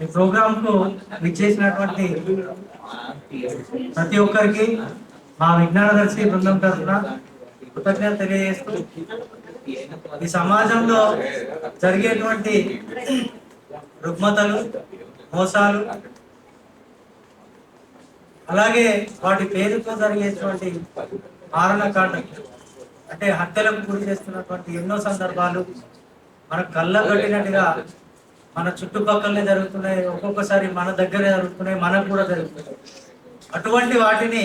ఈ ప్రోగ్రామ్కు విచ్చేసినటువంటి ప్రతి ఒక్కరికి మా విజ్ఞానదర్శి బృందం తరఫున కృతజ్ఞత తెలియజేస్తూ ఈ సమాజంలో జరిగేటువంటి రుగ్మతలు మోసాలు అలాగే వాటి పేరుతో జరిగేటువంటి మారణకాండ అంటే హత్యలకు గురి చేస్తున్నటువంటి ఎన్నో సందర్భాలు మన కళ్ళ కట్టినట్టుగా మన చుట్టుపక్కలనే జరుగుతున్నాయి ఒక్కొక్కసారి మన దగ్గరే జరుగుతున్నాయి మనకు కూడా జరుగుతున్నాయి. అటువంటి వాటిని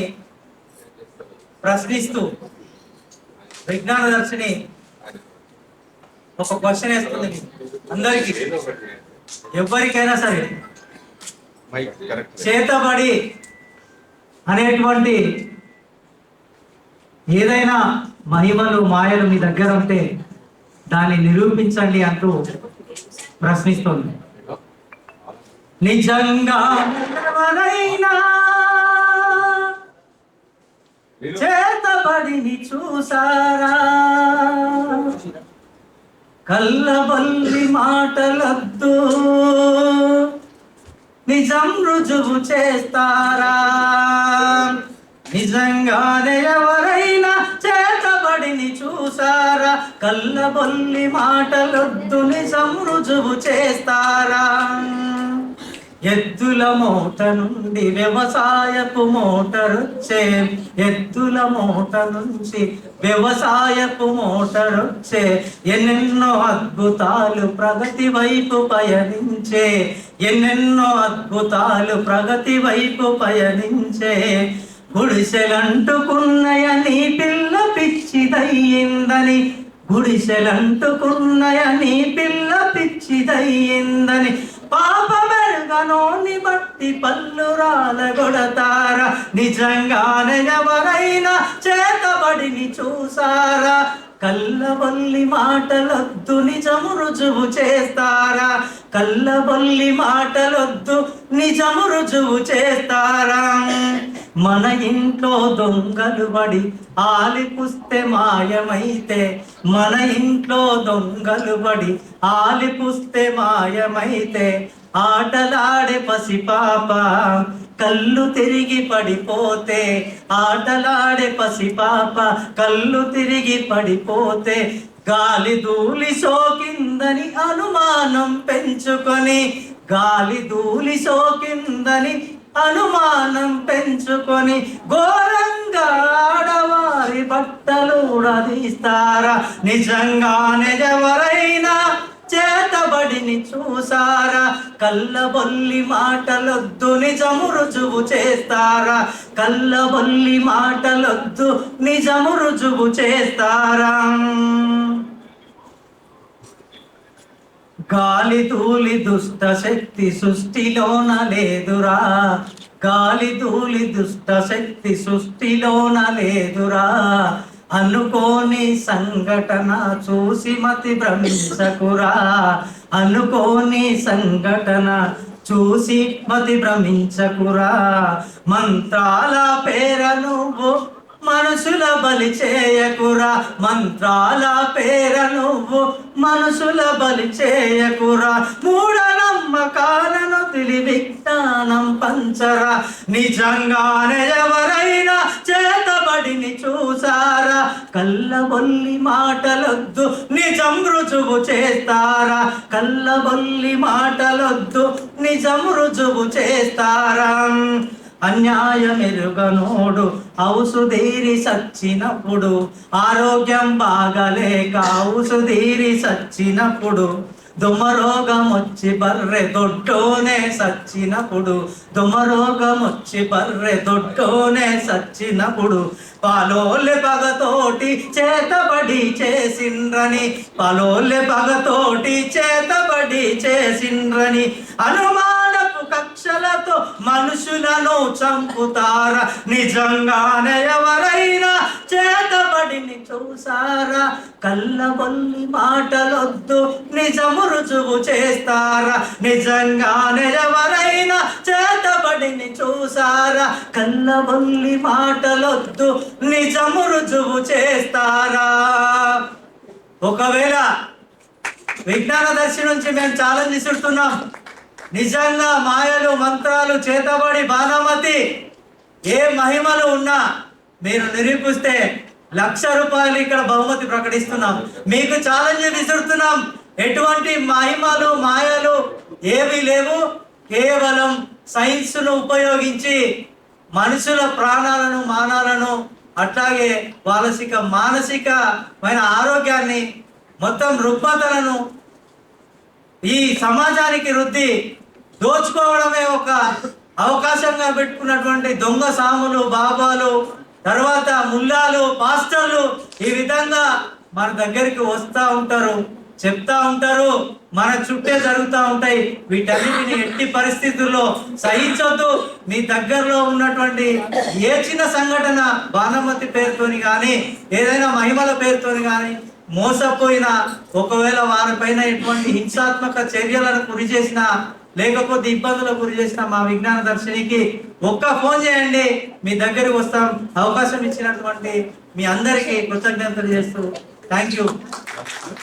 ప్రశ్నిస్తూ విజ్ఞాన దర్శిని ఒక క్వశ్చన్ వేస్తుంది. అందరికీ ఎవరికైనా సరే చేతబడి అనేటువంటి ఏదైనా మహిమలు మాయలు మీ దగ్గర ఉంటే దాన్ని నిరూపించండి అంటూ ప్రశ్నిస్తుంది. నిజంగా చేతబడి చేతబడిని చూసారా? కల్లబల్లి మాటలద్దు. నిజం రుజువు చేస్తారా? నిజంగానే ఎవరు వాడిని చూసారా? కల్లబొల్లి మాటలొద్దు నిజం రుజువు చేస్తారా? ఎద్దుల మూట నుండి వ్యవసాయపు మోటార్ వచ్చే ఎద్దుల మూట నుంచి వ్యవసాయపు మోటార్ వచ్చే ఎన్నెన్నో అద్భుతాలు ప్రగతి వైపు పయనించే ఎన్నెన్నో అద్భుతాలు ప్రగతి వైపు పయనించే గుడిసెలంటుకున్నయని పిల్ల పిచ్చిదయ్యిందని. గుడిసెలంటుకున్నయని పిల్ల పిచ్చిదయ్యిందని. పాప మెరుగనోని బట్టి పళ్ళు రాలగొడతార నిజంగానే ఎవరైనా చేతబడిని చూసారా? కల్లబొల్లి మాటలొద్దు నిజము రుజువు చేస్తారా? కల్లబొల్లి మాటలొద్దు నిజము రుజువు చేస్తారా? మన ఇంట్లో దొంగలు పడి ఆలిపుస్తే మాయమైతే మన ఇంట్లో దొంగలు పడి ఆలిపుస్తే మాయమైతే ఆటలాడే పసిపాప కళ్ళు తిరిగి పడిపోతే ఆటలాడే పసిపాప కళ్ళు తిరిగి పడిపోతే గాలి ధూళి సోకిందని అనుమానం పెంచుకొని గాలి ధూళి సోకిందని అనుమానం పెంచుకొని ఘోరంగా ఆడవారి బట్టలు తీస్తారా? నిజంగానే ఎవరైనా చేతబడిని చూసారా? కళ్ళబొల్లి మాటలొద్దు నిజము రుజువు చేస్తారా? కళ్ళబొల్లి మాటలొద్దు నిజము రుజువు చేస్తారా? గాలి తూలి దుష్ట శక్తి సృష్టిలోన లేదురా. గాలి తూలి దుష్ట శక్తి సృష్టిలోన లేదురా. అనుకోని సంఘటన చూసి మతి భ్రమించకురా. అనుకోని సంఘటన చూసి మతి భ్రమించకురా. మంత్రాల పేర నువ్వు మనుషుల బలి చేయకురా మంత్రాల పేర నువ్వు. మనుషుల బలి చేయకురా మూఢనమ్మకాలను తెలివి జ్ఞానం పంచరా. నిజంగానే ఎవరైనా చేతబడిని చూసారా? కల్లబొల్లి మాటలొద్దు నిజం రుజువు చేస్తారా? కల్లబొల్లి మాటలొద్దు నిజం రుజువు చేస్తారా? అన్యాయమెరుగనోడు ఔసుదీరి సచ్చినప్పుడు ఆరోగ్యం బాగలేక ఔసుదీరి సచ్చినప్పుడు దుమరోగం వచ్చి బర్రె దొడ్డోనే సచ్చినప్పుడు దుమరోగం వచ్చి బర్రె దొడ్డోనే సచ్చినప్పుడు పాలోల్లె పగతోటి చేతబడి చేసిండ్రని పాలోల్లె పగతోటి చేతబడి చేసిండ్రని అనుమానపు కక్షలతో మనుషులను చంపుతారా? నిజంగానే ఎవరైనా చేతబడిని చూసారా? కళ్ళబొల్లి మాటలొద్దు నిజము రుజువు చేస్తారా? నిజంగానే ఎవరైనా చేతబడిని చూసారా? కళ్ళబొల్లి మాటలొద్దు నిజము రుజువు చేస్తారా? ఒకవేళ విజ్ఞాన దర్శి నుంచి మేము ఛాలెంజ్ ఇస్తున్నాం నిజంగా మాయలు మంత్రాలు చేతబడి బాణామతి ఏ మహిమలు ఉన్నా మీరు నిరూపిస్తే లక్ష రూపాయలు ఇక్కడ బహుమతి ప్రకటిస్తున్నాం మీకు ఛాలెంజ్ విసురుతున్నాం. ఎటువంటి మహిమలు మాయలు ఏమీ లేవు. కేవలం సైన్స్ను ఉపయోగించి మనుషుల ప్రాణాలను మానాలను అట్లాగే మానసిక మానసికమైన ఆరోగ్యాన్ని మొత్తం రుగ్మతలను ఈ సమాజానికి వృద్ధి దోచుకోవడమే ఒక అవకాశంగా పెట్టుకున్నటువంటి దొంగ సాములు బాబాలు తర్వాత ముల్లాలు పాస్టర్లు ఈ విధంగా మన దగ్గరికి వస్తూ ఉంటారు చెప్తా ఉంటారు మన చుట్టే జరుగుతూ ఉంటాయి. వీటన్నిటిని ఎట్టి పరిస్థితుల్లో సహించొద్దు. మీ దగ్గరలో ఉన్నటువంటి ఏ చిన్న సంఘటన బాణమతి పేరుతోని కానీ ఏదైనా మహిమల పేరుతోని కానీ మోసపోయిన ఒకవేళ వారిపైన ఎటువంటి హింసాత్మక చర్యలను గురి చేసిన లేకపోతే ఇబ్బందులకు గురి చేసిన మా విజ్ఞాన దర్శనికి ఒక్క ఫోన్ చేయండి. మీ దగ్గరికి వస్తాం. అవకాశం ఇచ్చినటువంటి మీ అందరికీ కృతజ్ఞతలు చేస్తూ థ్యాంక్ యూ